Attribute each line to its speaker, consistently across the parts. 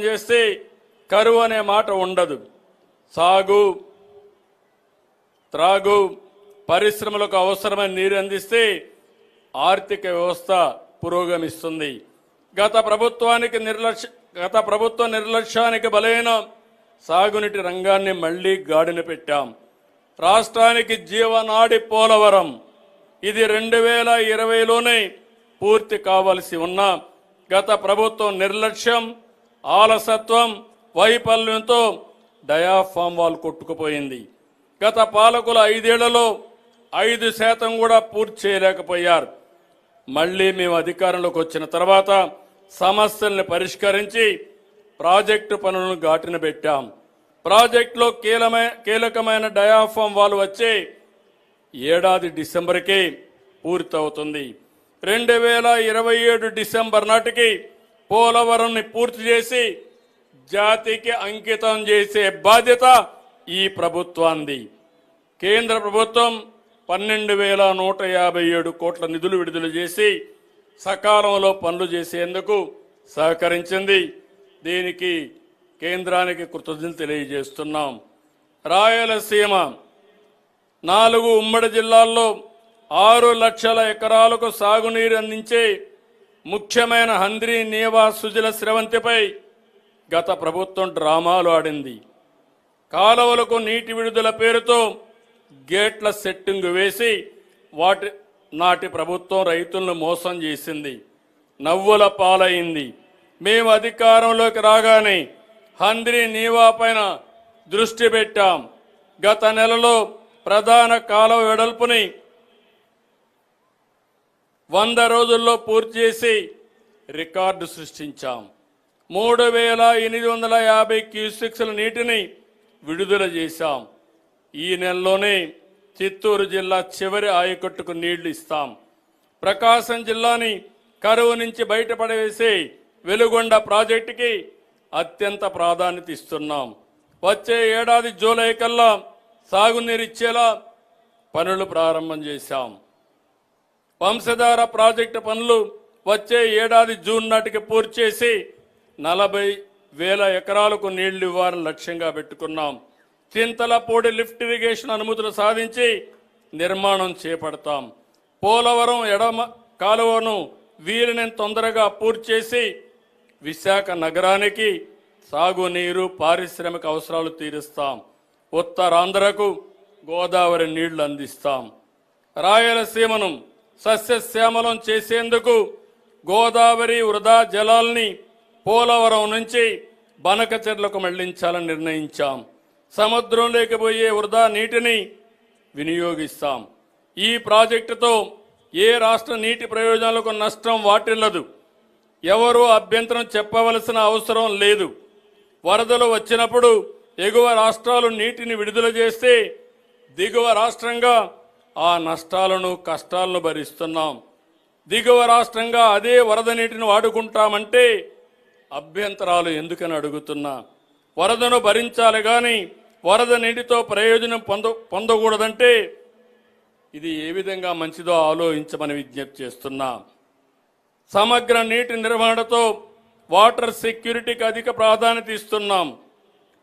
Speaker 1: చేస్తే కరువు అనే మాట ఉండదు. సాగు త్రాగు పరిశ్రమలకు అవసరమైన నీరు అందిస్తే ఆర్థిక వ్యవస్థ పురోగమిస్తుంది. గత ప్రభుత్వానికి నిర్లక్ష్య గత ప్రభుత్వ నిర్లక్ష్యానికి బలైన సాగునీటి రంగాన్ని మళ్ళీ గాడిన పెట్టాం. రాష్ట్రానికి జీవనాడి పోలవరం. ఇది రెండు వేల ఇరవైలోనే పూర్తి కావలసి ఉన్న గత ప్రభుత్వం నిర్లక్ష్యం ఆలసత్వం వైఫల్యంతో డయాఫామ్ వాల్ కొట్టుకుపోయింది. గత పాలకుల ఐదేళ్ళలో ఐదు శాతం కూడా పూర్తి చేయలేకపోయారు. మళ్ళీ మేము అధికారంలోకి వచ్చిన తర్వాత సమస్యల్ని పరిష్కరించి ప్రాజెక్టు పనులను ఘాటిన పెట్టాం. ప్రాజెక్టులో కీలమైన కీలకమైన డయాఫామ్ వాల్ వచ్చే ఏడాది డిసెంబర్కి పూర్తవుతుంది. రెండు వేల ఇరవై ఏడు డిసెంబర్ నాటికి పోలవరంని పూర్తి చేసి జాతికి అంకితం చేసే బాధ్యత ఈ ప్రభుత్వాంది. కేంద్ర ప్రభుత్వం పన్నెండు వేల నూట యాభై ఏడు కోట్ల నిధులు విడుదల చేసి సకాలంలో పనులు చేసేందుకు సహకరించింది. దీనికి కేంద్రానికి కృతజ్ఞతలు తెలియజేస్తున్నాం. రాయలసీమ నాలుగు ఉమ్మడి జిల్లాల్లో ఆరు లక్షల ఎకరాలకు సాగునీరు అందించే ముఖ్యమైన హంద్రి నీవా సుజల స్రవంతిపై గత ప్రభుత్వం డ్రామాలు ఆడింది. కాలువలకు నీటి విడుదల పేరుతో గేట్ల సెట్టింగ్ వేసి వాటి నాటి ప్రభుత్వం రైతులను మోసం చేసింది. నవ్వుల పాలైంది. మేము అధికారంలోకి రాగానే హంద్రి నీవా పైన దృష్టి పెట్టాం. గత నెలలో ప్రధాన కాలువ వెడల్పుని వంద రోజుల్లో పూర్తి చేసి రికార్డు సృష్టించాం. మూడు వేల ఎనిమిది వందల యాభై క్యూసెక్స్ల నీటిని విడుదల చేశాం. ఈ నెలలోనే చిత్తూరు జిల్లా చివరి ఆయకట్టుకు నీళ్ళు ఇస్తాం. ప్రకాశం జిల్లాని కరువు నుంచి బయటపడవేసే వెలుగొండ ప్రాజెక్టుకి అత్యంత ప్రాధాన్యత ఇస్తున్నాం. వచ్చే ఏడాది జూలై కల్లా సాగునీరు ఇచ్చేలా పనులు ప్రారంభం చేశాం. వంశధార ప్రాజెక్టు పనులు వచ్చే ఏడాది జూన్ నాటికి పూర్తి చేసి నలభై వేల ఎకరాలకు నీళ్ళు ఇవ్వాలని లక్ష్యంగా పెట్టుకున్నాం. చింతలపూడి లిఫ్ట్ ఇరిగేషన్ అనుమతులు సాధించి నిర్మాణం చేపడతాం. పోలవరం ఎడమ కాలువను వీరిని తొందరగా పూర్తి చేసి విశాఖ నగరానికి సాగునీరు పారిశ్రామిక అవసరాలు తీరుస్తాం. ఉత్తరాంధ్రకు గోదావరి నీళ్ళు అందిస్తాం. రాయలసీమను సస్యశ్యామలం చేసేందుకు గోదావరి వృధా జలాల్ని పోలవరం నుంచి బనకచెర్లకు మళ్ళించాలని నిర్ణయించాం. సముద్రంలోకి పోయే వృధా నీటిని వినియోగిస్తాం. ఈ ప్రాజెక్టుతో ఏ రాష్ట్ర నీటి ప్రయోజనాలకు నష్టం వాటిల్లదు. ఎవరూ అభ్యంతరం చెప్పవలసిన అవసరం లేదు. వరదలు వచ్చినప్పుడు ఎగువ రాష్ట్రాలు నీటిని విడుదల చేస్తే దిగువ రాష్ట్రంగా ఆ నష్టాలను కష్టాలను భరిస్తున్నాం. దిగువ రాష్ట్రంగా అదే వరద నీటిని వాడుకుంటామంటే అభ్యంతరాలు ఎందుకని అడుగుతున్నా. వరదను భరించాలి కానీ వరద నీటితో ప్రయోజనం పొంద పొందకూడదంటే ఇది ఏ విధంగా మంచిదో ఆలోచించమని విజ్ఞప్తి చేస్తున్నా. సమగ్ర నీటి నిర్వహణతో వాటర్ సెక్యూరిటీకి అధిక ప్రాధాన్యత ఇస్తున్నాం.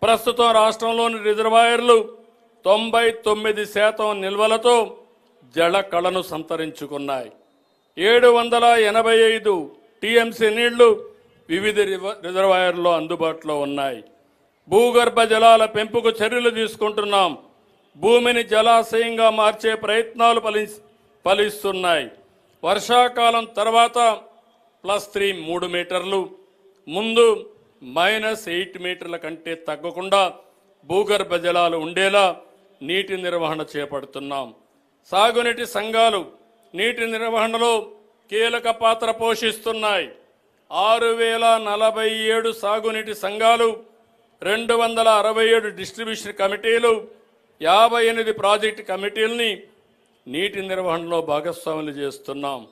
Speaker 1: ప్రస్తుతం రాష్ట్రంలోని రిజర్వాయర్లు తొంభై తొమ్మిది శాతం నిల్వలతో జల కళను సంతరించుకున్నాయి. ఏడు వందల ఎనభై ఐదు టీఎంసీ నీళ్ళు వివిధ రివ- రిజర్వాయర్లో అందుబాటులో ఉన్నాయి. భూగర్భ జలాల పెంపుకు చర్యలు తీసుకుంటున్నాం. భూమిని జలాశయంగా మార్చే ప్రయత్నాలు ఫలి ఫలిస్తున్నాయి. వర్షాకాలం తర్వాత ప్లస్ త్రీ మూడు మీటర్లు ముందు మైనస్ ఎయిట్ మీటర్ల కంటే తగ్గకుండా భూగర్భ జలాలు ఉండేలా నీటి నిర్వహణ చేపడుతున్నాం. సాగునీటి సంఘాలు నీటి నిర్వహణలో కీలక పాత్ర పోషిస్తున్నాయి. ఆరు వేల నలభై ఏడు సాగునీటి సంఘాలు రెండు వందల అరవై ఏడు డిస్ట్రిబ్యూషన్ కమిటీలు యాభై ఎనిమిది ప్రాజెక్టు కమిటీల్ని నీటి నిర్వహణలో భాగస్వాములు చేస్తున్నాం.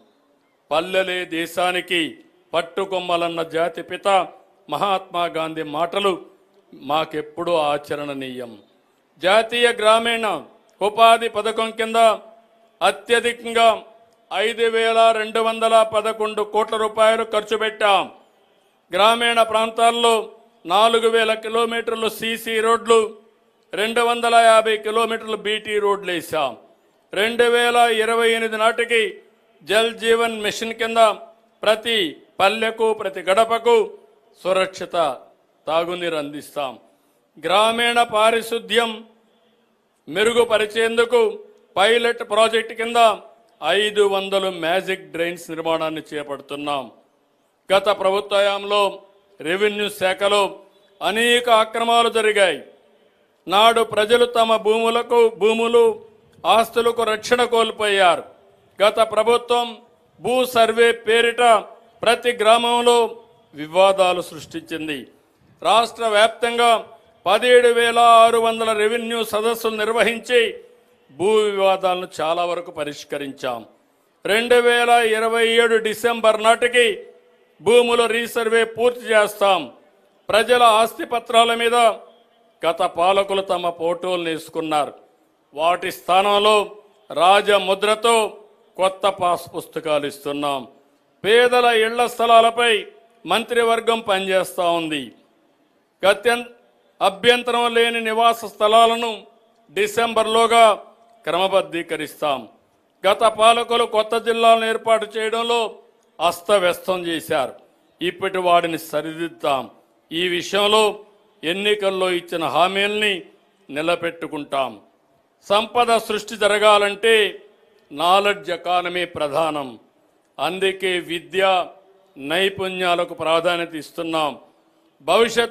Speaker 1: పల్లెలే దేశానికి పట్టుకొమ్మలన్న జాతి పిత మహాత్మా గాంధీ మాటలు మాకెప్పుడూ ఆచరణనీయం. జాతీయ గ్రామీణ ఉపాధి పథకం కింద అత్యధికంగా ఐదు వేల రెండు వందల పదకొండు కోట్ల రూపాయలు ఖర్చు పెట్టాం. గ్రామీణ ప్రాంతాల్లో నాలుగు వేల కిలోమీటర్లు సీసీ రోడ్లు రెండు వందల యాభై కిలోమీటర్లు బీటీ రోడ్లు వేసాం రెండు వేల ఇరవై ఎనిమిది నాటికి జల్ జీవన్ మిషన్ కింద ప్రతి పల్లెకు ప్రతి గడపకు సురక్షిత తాగునీరు అందిస్తాం. గ్రామీణ పారిశుద్ధ్యం మెరుగుపరిచేందుకు పైలట్ ప్రాజెక్ట్ కింద ఐదు వందలు మ్యాజిక్ డ్రైన్స్ నిర్మాణాన్ని చేపడుతున్నాం. గత ప్రభుత్వంలో రెవెన్యూ శాఖలో అనేక అక్రమాలు జరిగాయి. నాడు ప్రజలు తమ భూములకు భూములు ఆస్తులకు రక్షణ కోల్పోయారు. గత ప్రభుత్వం భూ సర్వే పేరిట ప్రతి గ్రామంలో వివాదాలు సృష్టించింది. రాష్ట్ర వ్యాప్తంగా పదిహేడు వేల ఆరు వందల రెవెన్యూ సదస్సులు నిర్వహించి భూ వివాదాలను చాలా వరకు పరిష్కరించాం. రెండు వేల ఇరవై ఏడు డిసెంబర్ నాటికి భూముల రీసర్వే పూర్తి చేస్తాం. ప్రజల ఆస్తి పత్రాల మీద గత పాలకులు తమ ఫోటోలు తీసుకున్నారు వాటి స్థానంలో రాజముద్రతో కొత్త పాస్ పుస్తకాలు ఇస్తున్నాం. పేదల ఇళ్ళ స్థలాలపై మంత్రివర్గం పనిచేస్తూ ఉంది. గత్యం అభ్యంతరం లేని నివాస స్థలాలను డిసెంబర్లోగా క్రమబద్ధీకరిస్తాం. గత పాలకులు కొత్త జిల్లాలను ఏర్పాటు చేయడంలో అస్తవ్యస్తం చేశారు. ఇప్పటి వాడిని సరిదిద్దాం. ఈ విషయంలో ఎన్నికల్లో ఇచ్చిన హామీల్ని నిలబెట్టుకుంటాం. సంపద సృష్టి జరగాలంటే నాలెడ్జ్ ఎకానమీ ప్రధానం. అందుకే విద్య నైపుణ్యాలకు ప్రాధాన్యత ఇస్తున్నాం. భవిష్యత్